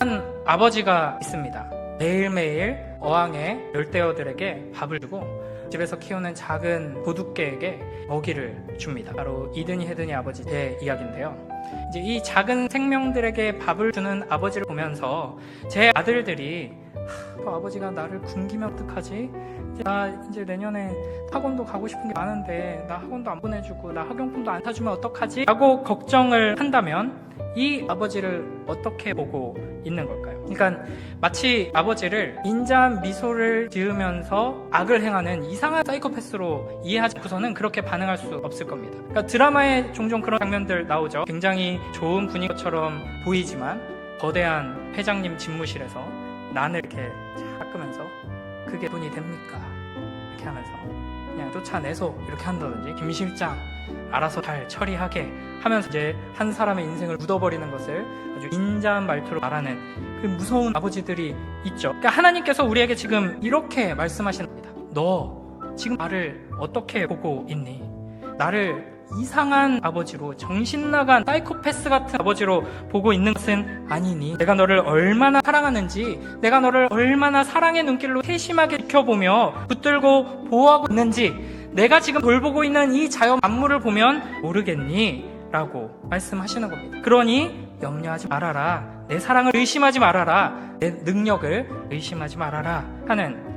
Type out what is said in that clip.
한 아버지가 있습니다. 매일매일 어항에 열대어들에게 밥을 주고 집에서 키우는 작은 도둑개에게 먹이를 줍니다. 바로 이든이 헤든이 아버지의 이야기인데요. 이제 이 작은 생명들에게 밥을 주는 아버지를 보면서 제 아들들이 하, 또 아버지가 나를 굶기면 어떡하지? 나 이제 내년에 학원도 가고 싶은 게 많은데 나 학원도 안 보내주고 나 학용품도 안 사주면 어떡하지? 라고 걱정을 한다면 이 아버지를 어떻게 보고 있는 걸까요? 그러니까 마치 아버지를 인자한 미소를 지으면서 악을 행하는 이상한 사이코패스로 이해하지 않고서는 그렇게 반응할 수 없을 겁니다. 그러니까 드라마에 종종 그런 장면들 나오죠. 굉장히 좋은 분위기처럼 보이지만 거대한 회장님 집무실에서 난을 이렇게 닦으면서 그게 돈이 됩니까? 이렇게 하면서 그냥 쫓아내서 이렇게 한다든지 김 실장 알아서 잘 처리하게 하면서 이제 한 사람의 인생을 묻어버리는 것을 아주 인자한 말투로 말하는 그 무서운 아버지들이 있죠. 그러니까 하나님께서 우리에게 지금 이렇게 말씀하시는 겁니다. 너 지금 나를 어떻게 보고 있니? 나를 이상한 아버지로 정신 나간 사이코패스 같은 아버지로 보고 있는 것은 아니니 내가 너를 얼마나 사랑하는지 내가 너를 얼마나 사랑의 눈길로 세심하게 지켜보며 붙들고 보호하고 있는지 내가 지금 돌보고 있는 이 자연 만물을 보면 모르겠니? 라고 말씀하시는 겁니다. 그러니 염려하지 말아라. 내 사랑을 의심하지 말아라. 내 능력을 의심하지 말아라. 하는